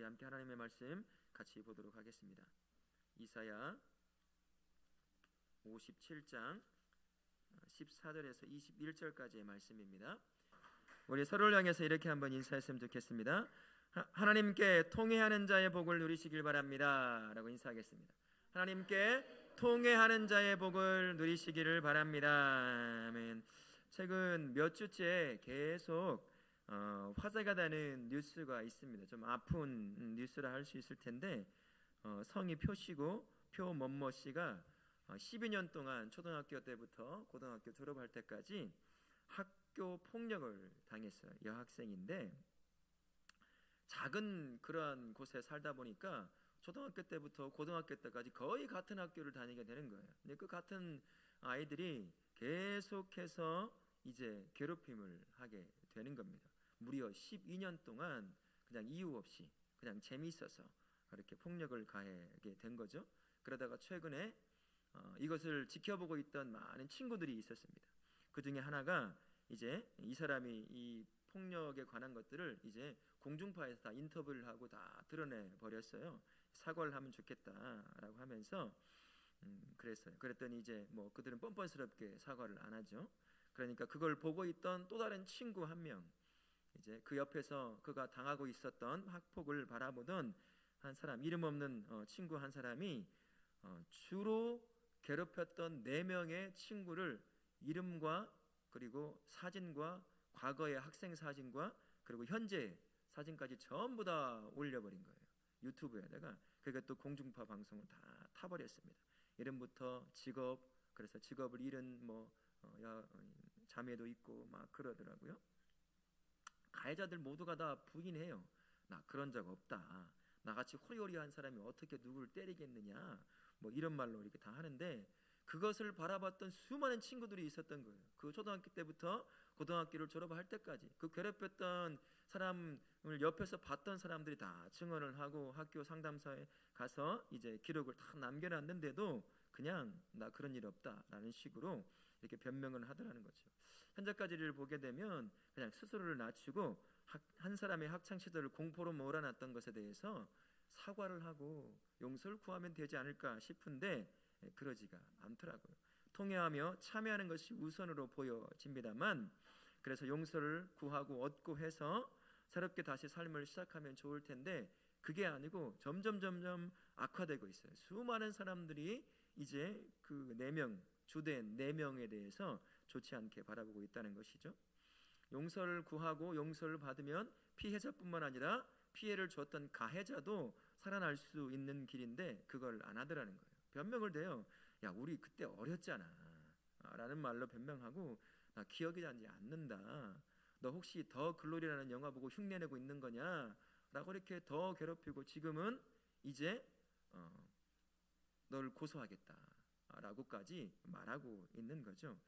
우리 함께 하나님의 말씀 같이 보도록 하겠습니다. 이사야 57장 14절에서 21절까지의 말씀입니다. 우리 서로를 향해서 이렇게 한번 인사했으면 좋겠습니다. 하나님께 통회하는 자의 복을 누리시길 바랍니다 라고 인사하겠습니다. 하나님께 통회하는 자의 복을 누리시기를 바랍니다. 아멘. 최근 몇 주째 계속 어, 화제가 되는 뉴스가 있습니다. 좀 아픈 뉴스라 할 수 있을 텐데 어, 성이 표시고 표 뭐뭐 씨가 어, 12년 동안 초등학교 때부터 고등학교 졸업할 때까지 학교 폭력을 당했어요. 여학생인데 작은 그러한 곳에 살다 보니까 초등학교 때부터 고등학교 때까지 거의 같은 학교를 다니게 되는 거예요. 근데 그 같은 아이들이 계속해서 이제 괴롭힘을 하게 되는 겁니다. 무려 12년 동안 그냥 이유 없이 그냥 재미있어서 그렇게 폭력을 가하게 된 거죠. 그러다가 최근에 어, 이것을 지켜보고 있던 많은 친구들이 있었습니다. 그 중에 하나가 이제 이 사람이 이 폭력에 관한 것들을 이제 공중파에서 다 인터뷰를 하고 다 드러내 버렸어요. 사과를 하면 좋겠다라고 하면서 음, 그랬어요. 그랬더니 이제 뭐 그들은 뻔뻔스럽게 사과를 안 하죠. 그러니까 그걸 보고 있던 또 다른 친구 한 명, 이제 그 옆에서 그가 당하고 있었던 학폭을 바라보던 한 사람, 이름 없는 어, 친구 한 사람이 어, 주로 괴롭혔던 네 명의 친구를 이름과 그리고 사진과 과거의 학생 사진과 그리고 현재 사진까지 전부 다 올려버린 거예요. 유튜브에다가 그게 또 공중파 방송을 다 타버렸습니다. 이름부터 직업 그래서 직업을 잃은 뭐 어, 야, 자매도 있고 막 그러더라고요. 가해자들 모두가 다 부인해요. 나 그런 적 없다. 나같이 호리호리한 사람이 어떻게 누구를 때리겠느냐. 뭐 이런 말로 이렇게 다 하는데 그것을 바라봤던 수많은 친구들이 있었던 거예요. 그 초등학교 때부터 고등학교를 졸업할 때까지 그 괴롭혔던 사람을 옆에서 봤던 사람들이 다 증언을 하고 학교 상담소에 가서 이제 기록을 다 남겨놨는데도 그냥 나 그런 일 없다라는 식으로 이렇게 변명을 하더라는 거죠. 현재까지를 보게 되면 그냥 스스로를 낮추고 한 사람의 학창 시절을 공포로 몰아놨던 것에 대해서 사과를 하고 용서를 구하면 되지 않을까 싶은데 예, 그러지가 않더라고요. 통회하며 참여하는 것이 우선으로 보여집니다만 그래서 용서를 구하고 얻고 해서 새롭게 다시 삶을 시작하면 좋을 텐데 그게 아니고 점점 점점 악화되고 있어요. 수많은 사람들이 이제 그 네 명 주된 네 명에 대해서 좋지 않게 바라보고 있다는 것이죠. 용서를 구하고 용서를 받으면 피해자뿐만 아니라 피해를 줬던 가해자도 살아날 수 있는 길인데 그걸 안 하더라는 거예요. 변명을 대요. 야, 우리 그때 어렸잖아. 라는 말로 변명하고 나 기억이 나지 않는다. 너 혹시 더 글로리라는 영화 보고 흉내내고 있는 거냐? 라고 이렇게 더 괴롭히고 지금은 이제 어, 널 고소하겠다. 라고까지 말하고 있는 거죠.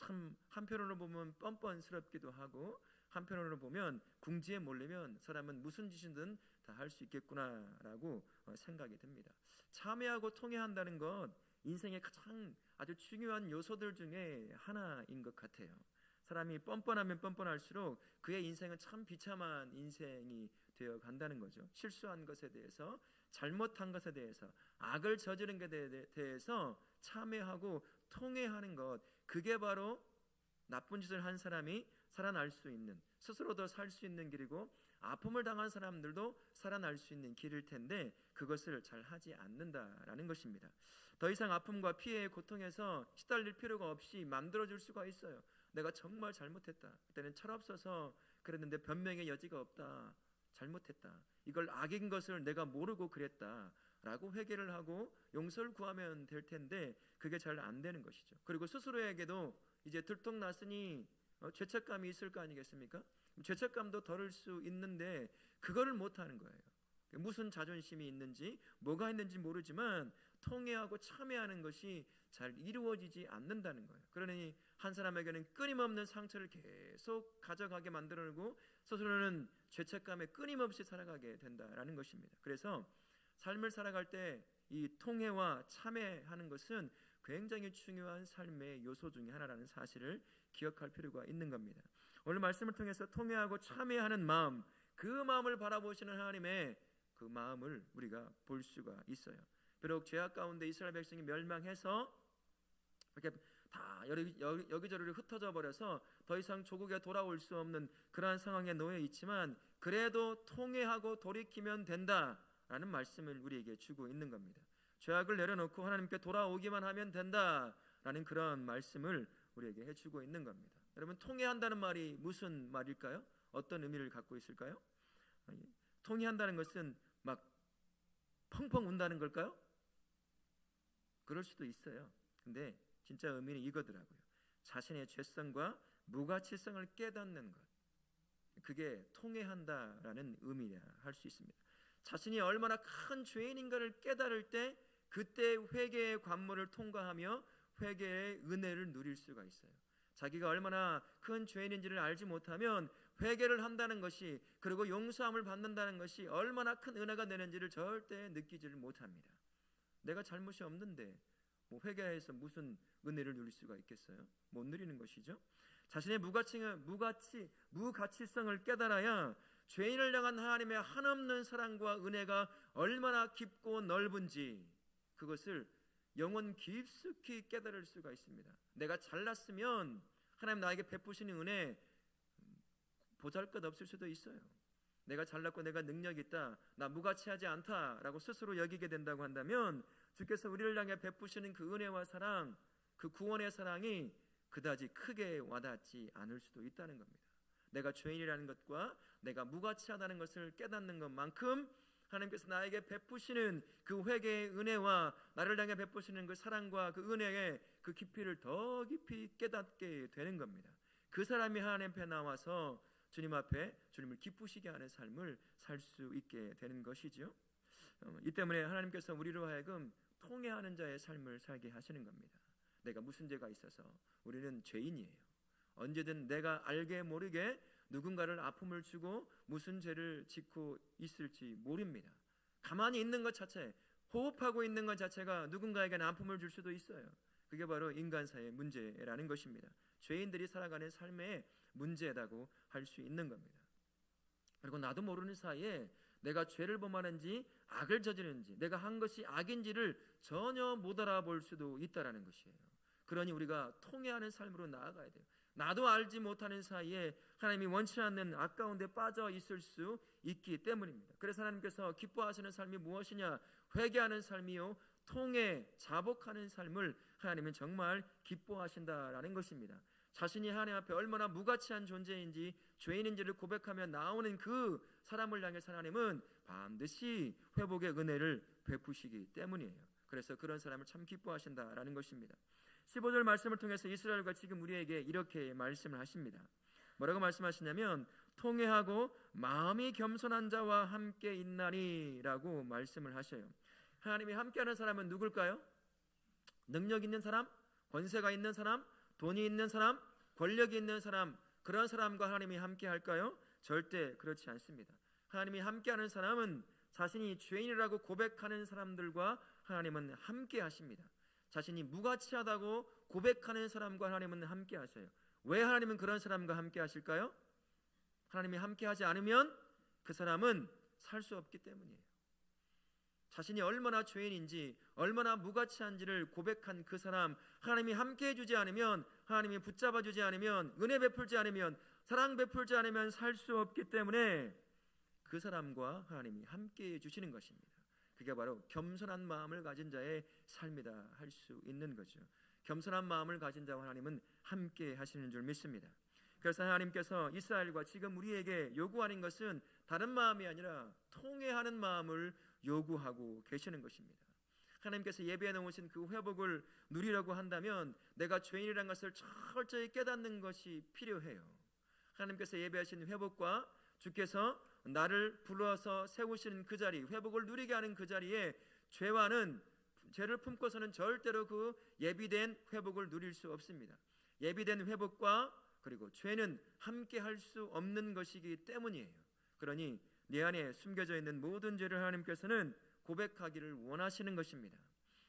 참 한편으로 보면 뻔뻔스럽기도 하고 한편으로 보면 궁지에 몰리면 사람은 무슨 짓이든 다 할 수 있겠구나라고 어, 생각이 듭니다. 참여하고 통해한다는 것 인생의 가장 아주 중요한 요소들 중에 하나인 것 같아요. 사람이 뻔뻔하면 뻔뻔할수록 그의 인생은 참 비참한 인생이 되어 간다는 거죠. 실수한 것에 대해서, 잘못한 것에 대해서, 악을 저지른 것에 대해서 참여하고 통해하는 것, 그게 바로 나쁜 짓을 한 사람이 살아날 수 있는 스스로도 살 수 있는 길이고 아픔을 당한 사람들도 살아날 수 있는 길일 텐데 그것을 잘 하지 않는다라는 것입니다. 더 이상 아픔과 피해의 고통에서 시달릴 필요가 없이 만들어 줄 수가 있어요. 내가 정말 잘못했다. 그때는 철없어서 그랬는데 변명의 여지가 없다. 잘못했다. 이걸 악인 것을 내가 모르고 그랬다. 라고 회개를 하고 용서를 구하면 될 텐데 그게 잘 안 되는 것이죠. 그리고 스스로에게도 이제 들통났으니 어, 죄책감이 있을 거 아니겠습니까? 죄책감도 덜을 수 있는데 그거를 못 하는 거예요. 무슨 자존심이 있는지 뭐가 있는지 모르지만 통회하고 참여하는 것이 잘 이루어지지 않는다는 거예요. 그러니 한 사람에게는 끊임없는 상처를 계속 가져가게 만들어내고 스스로는 죄책감에 끊임없이 살아가게 된다라는 것입니다. 그래서 삶을 살아갈 때 이 통회와 참회하는 것은 굉장히 중요한 삶의 요소 중의 하나라는 사실을 기억할 필요가 있는 겁니다. 오늘 말씀을 통해서 통회하고 참회하는 마음, 그 마음을 바라보시는 하나님의 그 마음을 우리가 볼 수가 있어요. 비록 죄악 가운데 이스라엘 백성이 멸망해서 이렇게 다 여기, 여기저기 흩어져 버려서 더 이상 조국에 돌아올 수 없는 그러한 상황에 놓여 있지만 그래도 통회하고 돌이키면 된다 라는 말씀을 우리에게 주고 있는 겁니다. 죄악을 내려놓고 하나님께 돌아오기만 하면 된다 라는 그런 말씀을 우리에게 해주고 있는 겁니다. 여러분 통회한다는 말이 무슨 말일까요? 어떤 의미를 갖고 있을까요? 통회한다는 것은 막 펑펑 운다는 걸까요? 그럴 수도 있어요. 근데 진짜 의미는 이거더라고요. 자신의 죄성과 무가치성을 깨닫는 것. 그게 통회한다라는 의미라 할 수 있습니다. 자신이 얼마나 큰 죄인인가를 깨달을 때 그때 회개의 관문을 통과하며 회개의 은혜를 누릴 수가 있어요. 자기가 얼마나 큰 죄인인지를 알지 못하면 회개를 한다는 것이 그리고 용서함을 받는다는 것이 얼마나 큰 은혜가 되는지를 절대 느끼지를 못합니다. 내가 잘못이 없는데 뭐 회개해서 무슨 은혜를 누릴 수가 있겠어요? 못 누리는 것이죠. 자신의 무가치를 무가치 무가치성을 깨달아야 죄인을 향한 하나님의 한없는 사랑과 은혜가 얼마나 깊고 넓은지 그것을 영원 깊숙이 깨달을 수가 있습니다. 내가 잘났으면 하나님 나에게 베푸시는 은혜 보잘 것 없을 수도 있어요. 내가 잘났고 내가 능력 있다, 나 무가치하지 않다라고 스스로 여기게 된다고 한다면 주께서 우리를 향해 베푸시는 그 은혜와 사랑, 그 구원의 사랑이 그다지 크게 와닿지 않을 수도 있다는 겁니다. 내가 죄인이라는 것과 내가 무가치하다는 것을 깨닫는 것만큼 하나님께서 나에게 베푸시는 그 회개의 은혜와 나를 향해 베푸시는 그 사랑과 그 은혜의 그 깊이를 더 깊이 깨닫게 되는 겁니다. 그 사람이 하나님 앞에 나와서 주님 앞에 주님을 기쁘시게 하는 삶을 살 수 있게 되는 것이죠. 어, 이 때문에 하나님께서 우리로 하여금 통해하는 자의 삶을 살게 하시는 겁니다. 내가 무슨 죄가 있어서 우리는 죄인이에요. 언제든 내가 알게 모르게 누군가를 아픔을 주고 무슨 죄를 짓고 있을지 모릅니다. 가만히 있는 것 자체, 호흡하고 있는 것 자체가 누군가에게는 아픔을 줄 수도 있어요. 그게 바로 인간사의 문제라는 것입니다. 죄인들이 살아가는 삶의 문제라고 할 수 있는 겁니다. 그리고 나도 모르는 사이에 내가 죄를 범하는지 악을 저지르는지 내가 한 것이 악인지를 전혀 못 알아볼 수도 있다라는 것이에요. 그러니 우리가 통해하는 삶으로 나아가야 돼요. 나도 알지 못하는 사이에 하나님이 원치 않는 악 가운데 빠져 있을 수 있기 때문입니다. 그래서 하나님께서 기뻐하시는 삶이 무엇이냐? 회개하는 삶이요. 통해 자복하는 삶을 하나님은 정말 기뻐하신다라는 것입니다. 자신이 하나님 앞에 얼마나 무가치한 존재인지 죄인인지를 고백하며 나오는 그 사람을 향해 하나님은 반드시 회복의 은혜를 베푸시기 때문이에요. 그래서 그런 사람을 참 기뻐하신다라는 것입니다. 15절 말씀을 통해서 이스라엘과 지금 우리에게 이렇게 말씀을 하십니다. 뭐라고 말씀하시냐면 통회하고 마음이 겸손한 자와 함께 있나니라고 말씀을 하셔요. 하나님이 함께하는 사람은 누굴까요? 능력 있는 사람, 권세가 있는 사람, 돈이 있는 사람, 권력이 있는 사람, 그런 사람과 하나님이 함께 할까요? 절대 그렇지 않습니다. 하나님이 함께하는 사람은 자신이 죄인이라고 고백하는 사람들과 하나님은 함께 하십니다. 자신이 무가치하다고 고백하는 사람과 하나님은 함께 하세요. 왜 하나님은 그런 사람과 함께 하실까요? 하나님이 함께 하지 않으면 그 사람은 살 수 없기 때문이에요. 자신이 얼마나 죄인인지 얼마나 무가치한지를 고백한 그 사람 하나님이 함께 해주지 않으면 하나님이 붙잡아 주지 않으면 은혜 베풀지 않으면 사랑 베풀지 않으면 살 수 없기 때문에 그 사람과 하나님이 함께 해 주시는 것입니다. 그게 바로 겸손한 마음을 가진 자의 삶이다 할 수 있는 거죠. 겸손한 마음을 가진 자와 하나님은 함께 하시는 줄 믿습니다. 그래서 하나님께서 이스라엘과 지금 우리에게 요구하는 것은 다른 마음이 아니라 통회하는 마음을 요구하고 계시는 것입니다. 하나님께서 예배해 놓으신 그 회복을 누리려고 한다면 내가 죄인이라는 것을 철저히 깨닫는 것이 필요해요. 하나님께서 예배하신 회복과 주께서 나를 불러서 세우시는 그 자리, 회복을 누리게 하는 그 자리에 죄와는 죄를 품고서는 절대로 그 예비된 회복을 누릴 수 없습니다. 예비된 회복과 그리고 죄는 함께 할 수 없는 것이기 때문이에요. 그러니 내 안에 숨겨져 있는 모든 죄를 하나님께서는 고백하기를 원하시는 것입니다.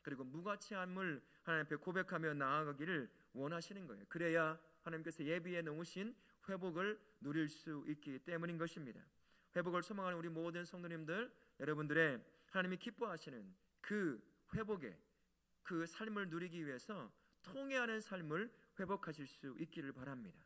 그리고 무가치함을 하나님 앞에 고백하며 나아가기를 원하시는 거예요. 그래야 하나님께서 예비해 놓으신 회복을 누릴 수 있기 때문인 것입니다. 회복을 소망하는 우리 모든 성도님들 여러분들의 하나님이 기뻐하시는 그 회복의 그 삶을 누리기 위해서 통회하는 삶을 회복하실 수 있기를 바랍니다.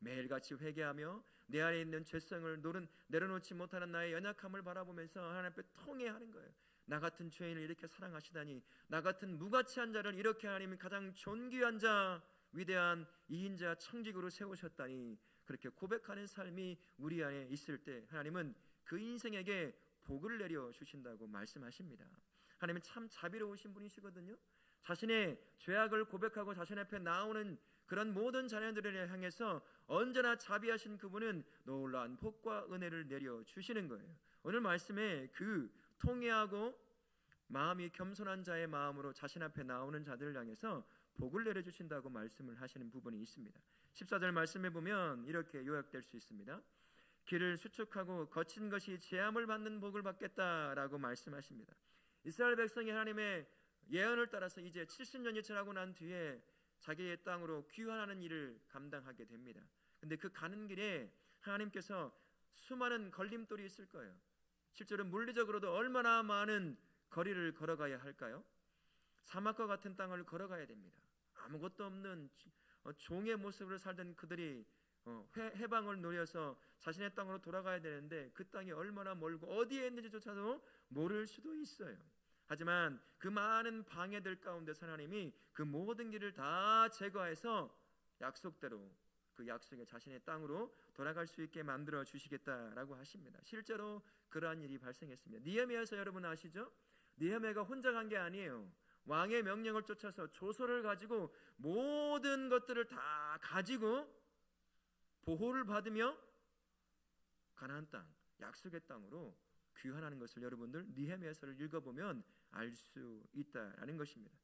매일같이 회개하며 내 안에 있는 죄성을 노른, 내려놓지 못하는 나의 연약함을 바라보면서 하나님 앞에 통회하는 거예요. 나 같은 죄인을 이렇게 사랑하시다니 나 같은 무가치한 자를 이렇게 하나님이 가장 존귀한 자 위대한 이인자 청직으로 세우셨다니 그렇게 고백하는 삶이 우리 안에 있을 때 하나님은 그 인생에게 복을 내려 주신다고 말씀하십니다. 하나님은 참 자비로우신 분이시거든요. 자신의 죄악을 고백하고 자신 앞에 나오는 그런 모든 자녀들을 향해서 언제나 자비하신 그분은 놀라운 복과 은혜를 내려 주시는 거예요. 오늘 말씀에 그 통회하고 마음이 겸손한 자의 마음으로 자신 앞에 나오는 자들을 향해서 복을 내려 주신다고 말씀을 하시는 부분이 있습니다. 14절 말씀해 보면 이렇게 요약될 수 있습니다. 길을 수축하고 거친 것이 재함을 받는 복을 받겠다라고 말씀하십니다. 이스라엘 백성이 하나님의 예언을 따라서 이제 70년이 지나고 난 뒤에 자기의 땅으로 귀환하는 일을 감당하게 됩니다. 근데 그 가는 길에 하나님께서 수많은 걸림돌이 있을 거예요. 실제로 물리적으로도 얼마나 많은 거리를 걸어가야 할까요? 사막과 같은 땅을 걸어가야 됩니다. 아무것도 없는 어, 종의 모습으로 살던 그들이 어, 해방을 노려서 자신의 땅으로 돌아가야 되는데 그 땅이 얼마나 멀고 어디에 있는지조차도 모를 수도 있어요. 하지만 그 많은 방해들 가운데 하나님이 그 모든 길을 다 제거해서 약속대로 그 약속의 자신의 땅으로 돌아갈 수 있게 만들어 주시겠다라고 하십니다. 실제로 그러한 일이 발생했습니다. 니에미아서 여러분 아시죠? 니에미아가 혼자 간 게 아니에요. 왕의 명령을 쫓아서 조서를 가지고 모든 것들을 다 가지고 보호를 받으며 가나안 땅, 약속의 땅으로 귀환하는 것을 여러분들 니헤미야서를 읽어보면 알 수 있다라는 것입니다.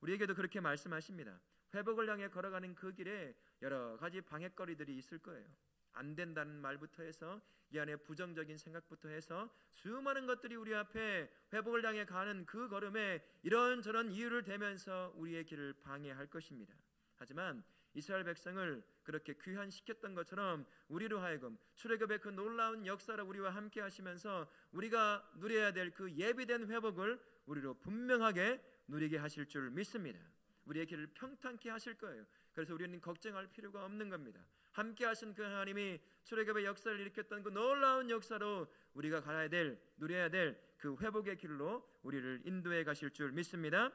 우리에게도 그렇게 말씀하십니다. 회복을 향해 걸어가는 그 길에 여러 가지 방해거리들이 있을 거예요. 안 된다는 말부터 해서 이 안에 부정적인 생각부터 해서 수많은 것들이 우리 앞에 회복을 향해 가는 그 걸음에 이런저런 이유를 대면서 우리의 길을 방해할 것입니다. 하지만 이스라엘 백성을 그렇게 귀환시켰던 것처럼 우리로 하여금 출애굽의 그 놀라운 역사를 우리와 함께 하시면서 우리가 누려야 될 그 예비된 회복을 우리로 분명하게 누리게 하실 줄 믿습니다. 우리의 길을 평탄케 하실 거예요. 그래서 우리는 걱정할 필요가 없는 겁니다. 함께 하신 그 하나님이 출애굽의 역사를 일으켰던 그 놀라운 역사로 우리가 가야 될 누려야 될 그 회복의 길로 우리를 인도해 가실 줄 믿습니다.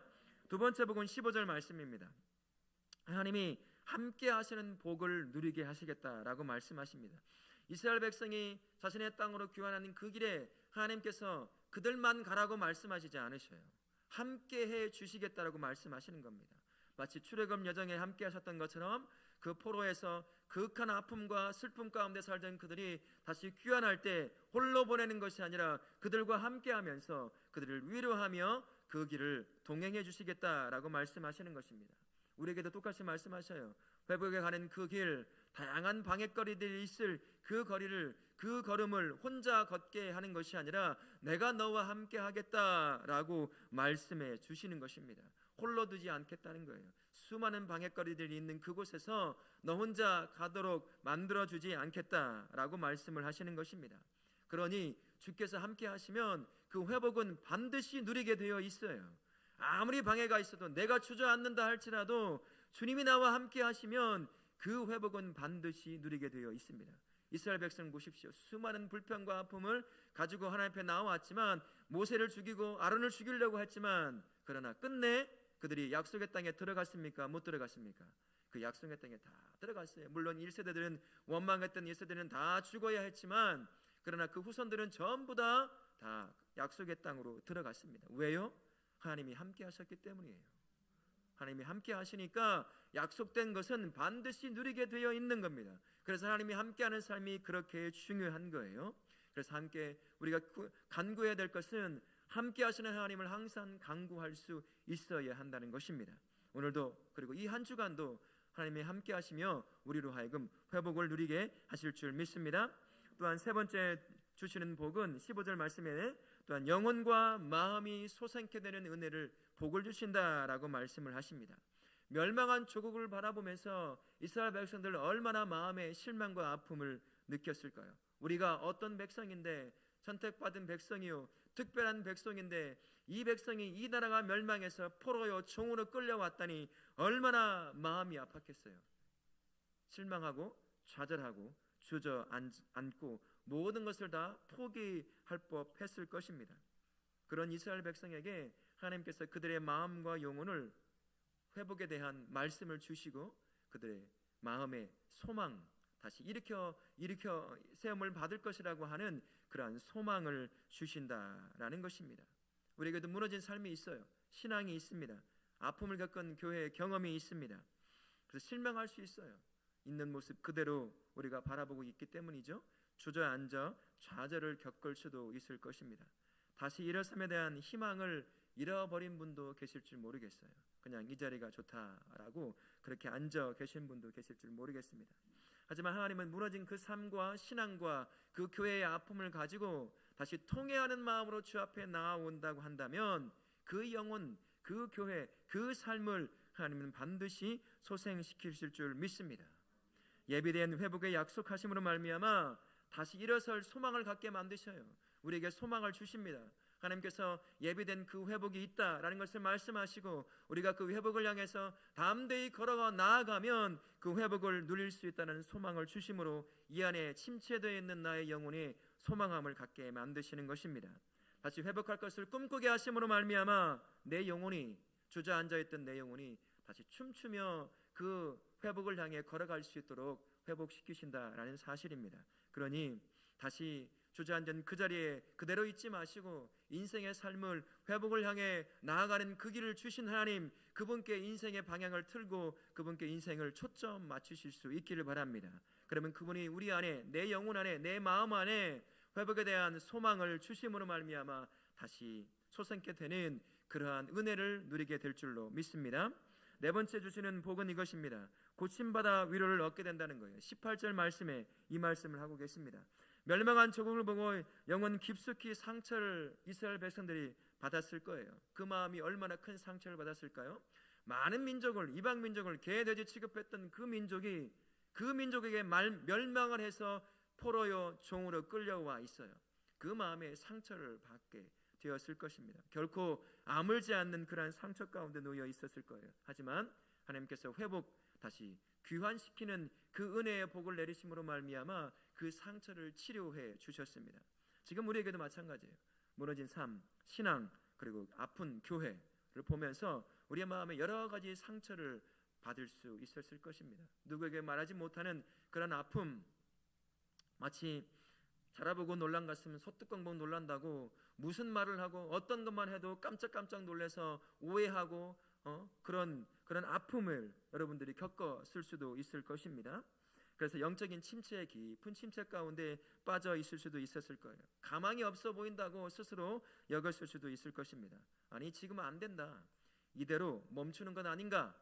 두 번째 복은 15절 말씀입니다. 하나님이 함께 하시는 복을 누리게 하시겠다라고 말씀하십니다. 이스라엘 백성이 자신의 땅으로 귀환하는 그 길에 하나님께서 그들만 가라고 말씀하시지 않으셔요. 함께 해 주시겠다라고 말씀하시는 겁니다. 마치 출애굽 여정에 함께 하셨던 것처럼 그 포로에서 극한 아픔과 슬픔 가운데 살던 그들이 다시 귀환할 때 홀로 보내는 것이 아니라 그들과 함께 하면서 그들을 위로하며 그 길을 동행해 주시겠다라고 말씀하시는 것입니다. 우리에게도 똑같이 말씀하셔요. 회복에 가는 그 길, 다양한 방해거리들이 있을 그 거리를 그 걸음을 혼자 걷게 하는 것이 아니라 내가 너와 함께 하겠다라고 말씀해 주시는 것입니다. 홀로 두지 않겠다는 거예요. 수많은 방해거리들이 있는 그곳에서 너 혼자 가도록 만들어 주지 않겠다라고 말씀을 하시는 것입니다. 그러니 주께서 함께 하시면 그 회복은 반드시 누리게 되어 있어요. 아무리 방해가 있어도 내가 주저앉는다 할지라도 주님이 나와 함께 하시면 그 회복은 반드시 누리게 되어 있습니다. 이스라엘 백성 보십시오. 수많은 불평과 아픔을 가지고 하나님 앞에 나왔지만 모세를 죽이고 아론을 죽이려고 했지만 그러나 끝내 그들이 약속의 땅에 들어갔습니까? 못 들어갔습니까? 그 약속의 땅에 다 들어갔어요. 물론 1세대들은 원망했던 1세대는 다 죽어야 했지만 그러나 그 후손들은 전부 다 다 약속의 땅으로 들어갔습니다. 왜요? 하나님이 함께 하셨기 때문이에요. 하나님이 함께 하시니까 약속된 것은 반드시 누리게 되어 있는 겁니다. 그래서 하나님이 함께하는 삶이 그렇게 중요한 거예요. 그래서 함께 우리가 간구해야 될 것은 함께 하시는 하나님을 항상 간구할 수 있어야 한다는 것입니다. 오늘도 그리고 이 한 주간도 하나님이 함께 하시며 우리로 하여금 회복을 누리게 하실 줄 믿습니다. 또한 세 번째 주시는 복은 15절 말씀에 또한 영혼과 마음이 솟게 되는 은혜를 복을 주신다라고 말씀을 하십니다. 멸망한 조국을 바라보면서 이스라엘 백성들 얼마나 마음의 실망과 아픔을 느꼈을까요? 우리가 어떤 백성인데 선택받은 백성이요 특별한 백성인데 이 백성이 이 나라가 멸망해서 포로요 종으로 끌려왔다니 얼마나 마음이 아팠겠어요. 실망하고 좌절하고 주저앉고 모든 것을 다 포기할 법했을 것입니다. 그런 이스라엘 백성에게 하나님께서 그들의 마음과 영혼을 회복에 대한 말씀을 주시고 그들의 마음의 소망 다시 일으켜 일으켜 세움을 받을 것이라고 하는 그러한 소망을 주신다라는 것입니다. 우리에게도 무너진 삶이 있어요. 신앙이 있습니다. 아픔을 겪은 교회의 경험이 있습니다. 그래서 실망할 수 있어요. 있는 모습 그대로 우리가 바라보고 있기 때문이죠. 주저앉아 좌절을 겪을 수도 있을 것입니다. 다시 일어섬에 대한 희망을 잃어버린 분도 계실 줄 모르겠어요. 그냥 이 자리가 좋다라고 그렇게 앉아 계신 분도 계실 줄 모르겠습니다. 하지만 하나님은 무너진 그 삶과 신앙과 그 교회의 아픔을 가지고 다시 통회하는 마음으로 주 앞에 나아온다고 한다면 그 영혼, 그 교회, 그 삶을 하나님은 반드시 소생시키실 줄 믿습니다. 예비된 회복의 약속하심으로 말미암아 다시 일어설 소망을 갖게 만드셔요. 우리에게 소망을 주십니다. 하나님께서 예비된 그 회복이 있다라는 것을 말씀하시고 우리가 그 회복을 향해서 담대히 걸어가 나아가면 그 회복을 누릴 수 있다는 소망을 주심으로 이 안에 침체되어 있는 나의 영혼이 소망함을 갖게 만드시는 것입니다. 다시 회복할 것을 꿈꾸게 하심으로 말미암아 내 영혼이 주저앉아 있던 내 영혼이 다시 춤추며 그 회복을 향해 걸어갈 수 있도록 회복시키신다라는 사실입니다. 그러니 다시 주저앉은 그 자리에 그대로 있지 마시고 인생의 삶을 회복을 향해 나아가는 그 길을 주신 하나님 그분께 인생의 방향을 틀고 그분께 인생을 초점 맞추실 수 있기를 바랍니다. 그러면 그분이 우리 안에 내 영혼 안에 내 마음 안에 회복에 대한 소망을 주심으로 말미암아 다시 솟생게 되는 그러한 은혜를 누리게 될 줄로 믿습니다. 네 번째 주시는 복은 이것입니다. 고침받아 위로를 얻게 된다는 거예요. 18절 말씀에 이 말씀을 하고 계십니다. 멸망한 조국을 보고 영원 깊숙이 상처를 이스라엘 백성들이 받았을 거예요. 그 마음이 얼마나 큰 상처를 받았을까요? 많은 민족을 이방 민족을 개돼지 취급했던 그 민족이 그 민족에게 말, 멸망을 해서 포로요 종으로 끌려와 있어요. 그 마음에 상처를 받게 되었을 것입니다. 결코 아물지 않는 그러한 상처 가운데 놓여 있었을 거예요. 하지만 하나님께서 회복 다시 귀환시키는 그 은혜의 복을 내리심으로 말미암아 그 상처를 치료해 주셨습니다. 지금 우리에게도 마찬가지예요. 무너진 삶, 신앙 그리고 아픈 교회를 보면서 우리의 마음에 여러 가지 상처를 받을 수 있었을 것입니다. 누구에게 말하지 못하는 그런 아픔 마치 자라보고 놀란 같으면 소뚜껑봉 놀란다고 무슨 말을 하고 어떤 것만 해도 깜짝깜짝 놀래서 오해하고 어? 그런 그런 아픔을 여러분들이 겪었을 수도 있을 것입니다. 그래서 영적인 침체의 깊은 침체 가운데 빠져 있을 수도 있었을 거예요. 가망이 없어 보인다고 스스로 여겼을 수도 있을 것입니다. 아니 지금은 안 된다. 이대로 멈추는 건 아닌가?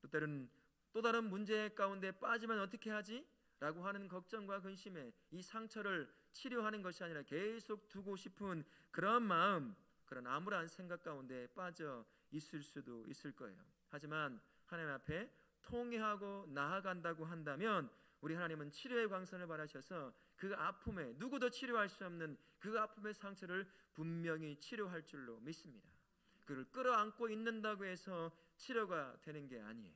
또 때로는 또 다른 문제 가운데 빠지면 어떻게 하지? 라고 하는 걱정과 근심에 이 상처를 치료하는 것이 아니라 계속 두고 싶은 그런 마음, 그런 암울한 생각 가운데 빠져 있을 수도 있을 거예요. 하지만 하나님 앞에 통회하고 나아간다고 한다면 우리 하나님은 치료의 광선을 바라셔서 그 아픔에 누구도 치료할 수 없는 그 아픔의 상처를 분명히 치료할 줄로 믿습니다. 그를 끌어안고 있는다고 해서 치료가 되는 게 아니에요.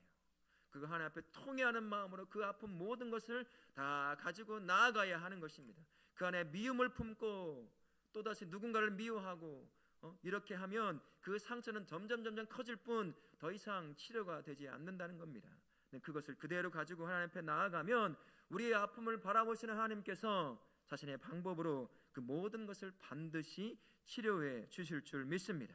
그거 하나 앞에 통회하는 마음으로 그 아픈 모든 것을 다 가지고 나아가야 하는 것입니다. 그 안에 미움을 품고 또다시 누군가를 미워하고 어? 이렇게 하면 그 상처는 점점 점점 커질 뿐 더 이상 치료가 되지 않는다는 겁니다. 네, 그것을 그대로 가지고 하나님 앞에 나아가면 우리의 아픔을 바라보시는 하나님께서 자신의 방법으로 그 모든 것을 반드시 치료해 주실 줄 믿습니다.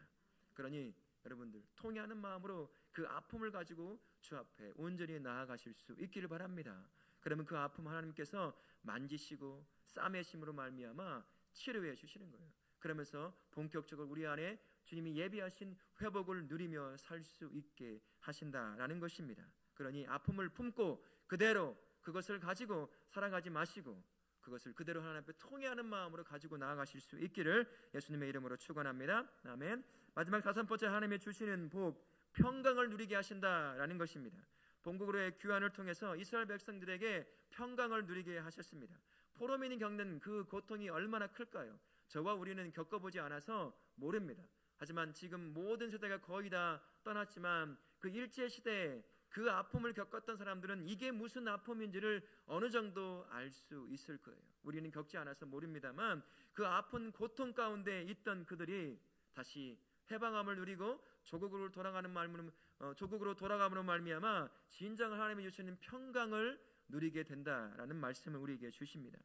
그러니 여러분들 통해하는 마음으로 그 아픔을 가지고 주 앞에 온전히 나아가실 수 있기를 바랍니다. 그러면 그 아픔 하나님께서 만지시고 싸매심으로 말미암아 치료해 주시는 거예요. 그러면서 본격적으로 우리 안에 주님이 예비하신 회복을 누리며 살 수 있게 하신다라는 것입니다. 그러니 아픔을 품고 그대로 그것을 가지고 살아가지 마시고 그것을 그대로 하나님 앞에 통회하는 마음으로 가지고 나아가실 수 있기를 예수님의 이름으로 축원합니다. 아멘. 마지막 다섯 번째 하나님의 주시는 복 평강을 누리게 하신다라는 것입니다. 본국으로의 귀환을 통해서 이스라엘 백성들에게 평강을 누리게 하셨습니다. 포로민이 겪는 그 고통이 얼마나 클까요? 저와 우리는 겪어보지 않아서 모릅니다. 하지만 지금 모든 세대가 거의 다 떠났지만 그 일제 시대에 그 아픔을 겪었던 사람들은 이게 무슨 아픔인지를 어느 정도 알 수 있을 거예요. 우리는 겪지 않아서 모릅니다만 그 아픈 고통 가운데 있던 그들이 다시 해방함을 누리고 조국으로 돌아가는 말로 어, 조국으로 돌아감으로 말미암아 진정 하나님이 주시는 평강을 누리게 된다라는 말씀을 우리에게 주십니다.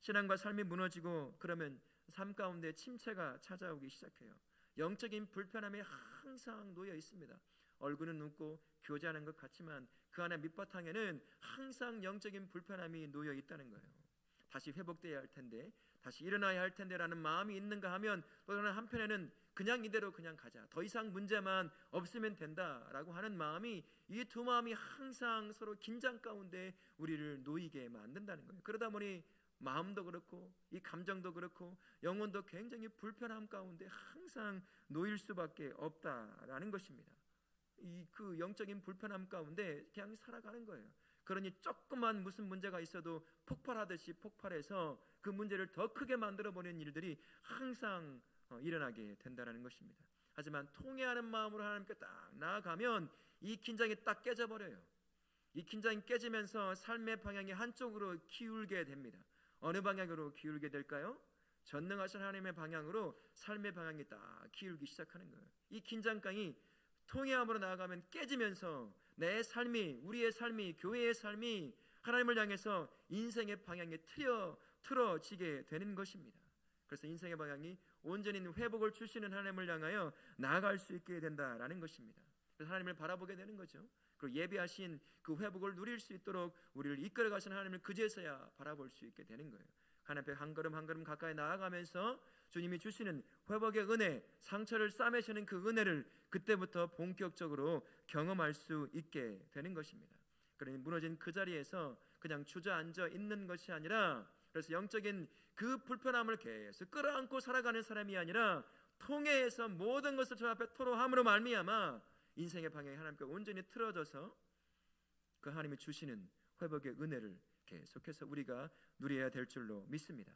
신앙과 삶이 무너지고 그러면 삶 가운데 침체가 찾아오기 시작해요. 영적인 불편함이 항상 놓여 있습니다. 얼굴은 웃고 교제하는 것 같지만 그 안에 밑바탕에는 항상 영적인 불편함이 놓여 있다는 거예요. 다시 회복돼야 할 텐데, 다시 일어나야 할 텐데라는 마음이 있는가 하면 또 다른 한편에는 그냥 이대로 그냥 가자. 더 이상 문제만 없으면 된다라고 하는 마음이 이 두 마음이 항상 서로 긴장 가운데 우리를 놓이게 만든다는 거예요. 그러다 보니 마음도 그렇고 이 감정도 그렇고 영혼도 굉장히 불편함 가운데 항상 놓일 수밖에 없다라는 것입니다. 이 그 영적인 불편함 가운데 그냥 살아가는 거예요. 그러니 조금만 무슨 문제가 있어도 폭발하듯이 폭발해서 그 문제를 더 크게 만들어 버리는 일들이 항상 어, 일어나게 된다는 것입니다. 하지만 통회하는 마음으로 하나님께 딱 나아가면 이 긴장이 딱 깨져버려요. 이 긴장이 깨지면서 삶의 방향이 한쪽으로 기울게 됩니다. 어느 방향으로 기울게 될까요? 전능하신 하나님의 방향으로 삶의 방향이 딱 기울기 시작하는 거예요. 이 긴장감이 통회함으로 나아가면 깨지면서 내 삶이 우리의 삶이 교회의 삶이 하나님을 향해서 인생의 방향에 틀어 틀어지게 되는 것입니다. 그래서 인생의 방향이 온전히 회복을 주시는 하나님을 향하여 나아갈 수 있게 된다라는 것입니다. 그래서 하나님을 바라보게 되는 거죠. 그리고 예비하신 그 회복을 누릴 수 있도록 우리를 이끌어 가신 하나님을 그제서야 바라볼 수 있게 되는 거예요. 하나님 앞에 한 걸음 한 걸음 가까이 나아가면서 주님이 주시는 회복의 은혜, 상처를 싸매시는 그 은혜를 그때부터 본격적으로 경험할 수 있게 되는 것입니다. 그러니 무너진 그 자리에서 그냥 주저앉아 있는 것이 아니라 그래서 영적인 그 불편함을 계속 끌어안고 살아가는 사람이 아니라 통해서 모든 것을 저 앞에 토로함으로 말미암아 인생의 방향이 하나님께 온전히 틀어져서 그 하나님이 주시는 회복의 은혜를 계속해서 우리가 누려야 될 줄로 믿습니다.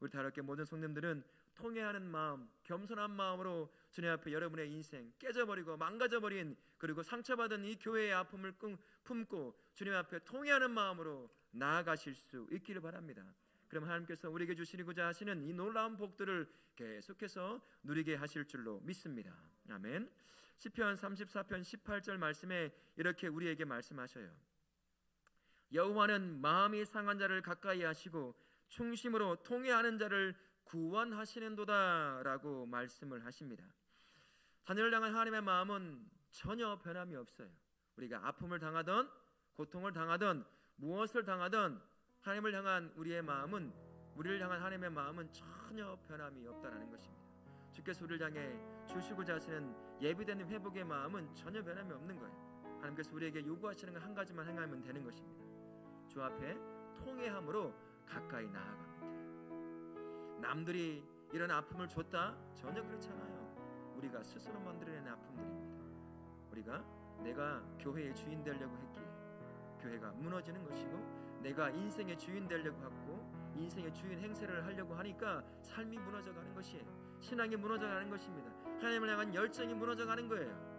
우리 다르게 모든 성님들은 통회하는 마음, 겸손한 마음으로 주님 앞에 여러분의 인생 깨져버리고 망가져버린 그리고 상처받은 이 교회의 아픔을 품고 주님 앞에 통회하는 마음으로 나아가실 수 있기를 바랍니다. 그럼 하나님께서 우리에게 주시고자 하시는 이 놀라운 복들을 계속해서 누리게 하실 줄로 믿습니다. 아멘. 시편 34편 18절 말씀에 이렇게 우리에게 말씀하셔요. 여호와는 마음이 상한 자를 가까이 하시고 충심으로 통회하는 자를 구원하시는도다라고 말씀을 하십니다. 자녀를 향한 하나님의 마음은 전혀 변함이 없어요. 우리가 아픔을 당하던 고통을 당하던 무엇을 당하던 하나님을 향한 우리의 마음은 우리를 향한 하나님의 마음은 전혀 변함이 없다라는 것입니다. 주께서 우리를 향해 주시고자 하시는 예비되는 회복의 마음은 전혀 변함이 없는 거예요. 하나님께서 우리에게 요구하시는 건한 가지만 행하면 되는 것입니다. 주 앞에 통회함으로 가까이 나아가면 돼요. 남들이 이런 아픔을 줬다? 전혀 그렇지 않아요. 우리가 스스로 만들어낸 아픔들입니다. 우리가 내가 교회의 주인 되려고 했기에 교회가 무너지는 것이고 내가 인생의 주인 되려고 하고 인생의 주인 행세를 하려고 하니까 삶이 무너져가는 것이에요. 신앙이 무너져가는 것입니다. 하나님을 향한 열정이 무너져가는 거예요.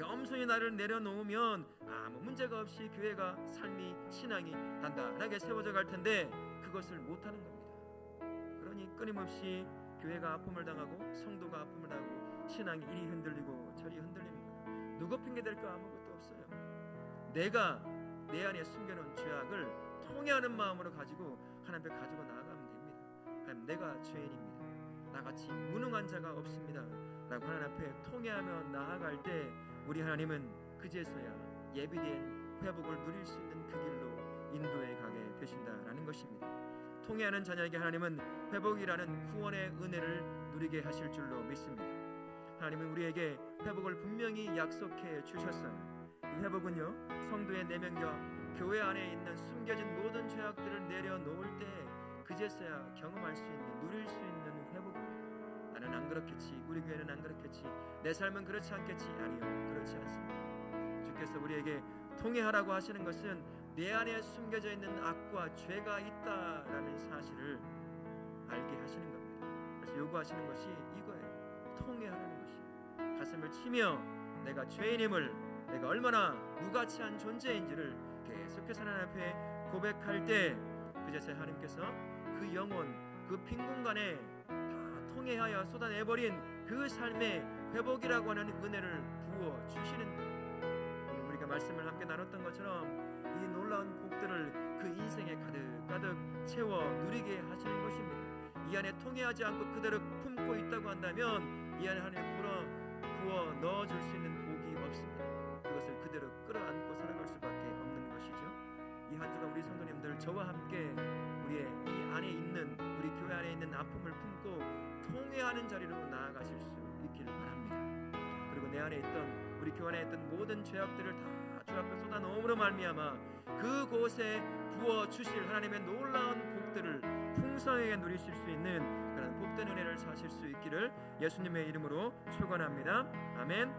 겸손히 나를 내려놓으면 아무 문제가 없이 교회가 삶이 신앙이 단단하게 세워져 갈 텐데 그것을 못하는 겁니다. 그러니 끊임없이 교회가 아픔을 당하고 성도가 아픔을 당하고 신앙이 이리 흔들리고 저리 흔들리는 거예요. 누구 핑계 댈까 아무것도 없어요. 내가 내 안에 숨겨놓은 죄악을 통회하는 마음으로 가지고 하나님 앞에 가지고 나아가면 됩니다. 하나님 내가 죄인입니다. 나같이 무능한 자가 없습니다. 라고 하나님 앞에 통회하며 나아갈 때 우리 하나님은 그제서야 예비된 회복을 누릴 수 있는 그 길로 인도해 가게 되신다라는 것입니다. 통회하는 자녀에게 하나님은 회복이라는 구원의 은혜를 누리게 하실 줄로 믿습니다. 하나님은 우리에게 회복을 분명히 약속해 주셨어요. 이 회복은요 성도의 내면과 교회 안에 있는 숨겨진 모든 죄악들을 내려놓을 때 그제서야 경험할 수 있는 누릴 수 있는 나는 안 그렇겠지. 우리 교회는 안 그렇겠지. 내 삶은 그렇지 않겠지. 아니요. 그렇지 않습니다. 주께서 우리에게 통회하라고 하시는 것은 내 안에 숨겨져 있는 악과 죄가 있다라는 사실을 알게 하시는 겁니다. 그래서 요구하시는 것이 이거예요. 통회하라는 것이 가슴을 치며 내가 죄인임을 내가 얼마나 무가치한 존재인지를 계속해서 하나님 앞에 고백할 때 그제서 하나님께서 그 영혼 그 빈 공간에 다 통해하여 쏟아내버린 그 삶의 회복이라고 하는 은혜를 부어 주시는 우리가 말씀을 함께 나눴던 것처럼 이 놀라운 복들을 그 인생에 가득 가득 채워 누리게 하시는 것입니다. 이 안에 통해하지 않고 그대로 품고 있다고 한다면 이 안에 하나님 불어 부어 넣어줄 수 있는 복이 없습니다. 그것을 그대로 끌어안고 살아갈 수밖에 없는 것이죠. 이 한 주간 우리 성도님들 저와 함께 안에 있는 우리 교회 안에 있는 아픔을 품고 통회하는 자리로 나아가실 수 있기를 바랍니다. 그리고 내 안에 있던 우리 교회 안에 있던 모든 죄악들을 다 주 앞에 쏟아놓음으로 말미암아 그곳에 부어 주실 하나님의 놀라운 복들을 풍성하게 누리실 수 있는 그런 복된 은혜를 사실 수 있기를 예수님의 이름으로 축원합니다. 아멘.